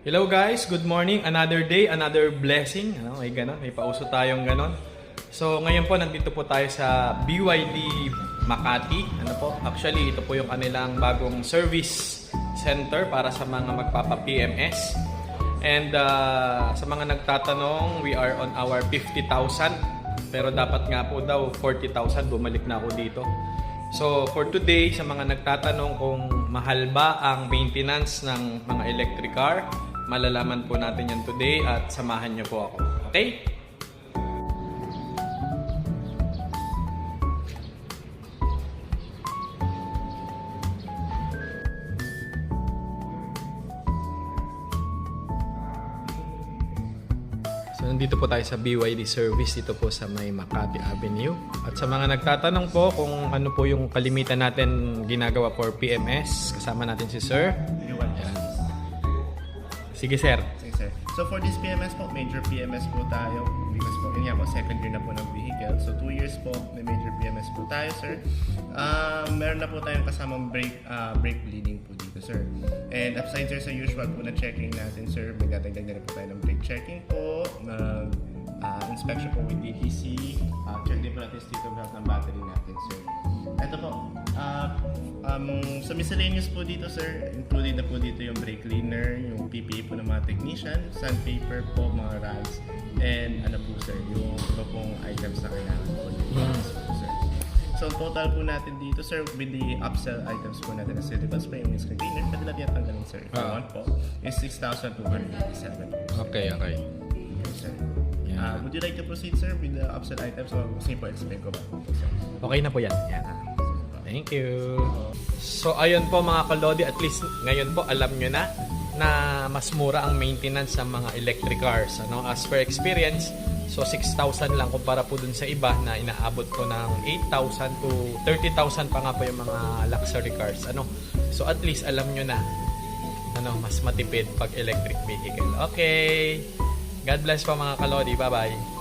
Hello guys, good morning. Another day, another blessing. Ano, may ganon, may pauso tayong ganon. So ngayon po nandito po tayo sa BYD Makati. Ano po? Actually, ito po yung kanilang bagong service center para sa mga magpapa-PMS. And uh, sa mga nagtatanong, we are on our 50,000. Pero dapat nga po daw 40,000 bumalik na ako dito. So for today, sa mga nagtatanong kung mahal ba ang maintenance ng mga electric car, malalaman po natin yan today at samahan niyo po ako. Okay? So nandito po tayo sa BYD service dito po sa may Makati Avenue. At sa mga nagtatanong po kung ano po yung kalimitan natin ginagawa for PMS, kasama natin si Sir. Ayan. Sige Sir. Sige, sir. So for this PMS po, major PMS po tayo because po, yun nga po, second year na po ng vehicle. So two years po, may major PMS po tayo, sir. Ah, meron na po tayong kasamang brake, ah, brake bleeding po dito, sir. And aside sir sa usual po na checking natin, sir, may dadagdag na rin po tayo ng brake checking po, na ah, inspection po with DTC, ah, check din po natin state of health ng battery natin, sir. Ito po, um, sa miscellaneous po dito, sir, included na po dito yung brake cleaner, yung PPE po ng mga technician, sandpaper po, mga rags, and ano po, sir, yung iba pong items na kailangan po dito, po, sir. So, total po natin dito, sir, with the upsell items po natin na silicone spray, yung screen cleaner, pwede natin yung tanggalin, sir. If you Ah. want po, is 6,287. Okay, okay. Sir. Yeah. Ah, would you like to proceed, sir, with the upsell items or gusto niyo po explain ko ba? Okay na po yan. Yan. Thank you. So ayun po mga kalodi, at least ngayon po alam nyo na na mas mura ang maintenance sa mga electric cars. Ano? As per experience, so 6,000 lang kumpara po dun sa iba na inaabot ko ng 8,000 to 30,000 pa nga po yung mga luxury cars. Ano? So at least alam nyo na ano, mas matipid pag electric vehicle. Okay. God bless po mga kalodi. Bye-bye.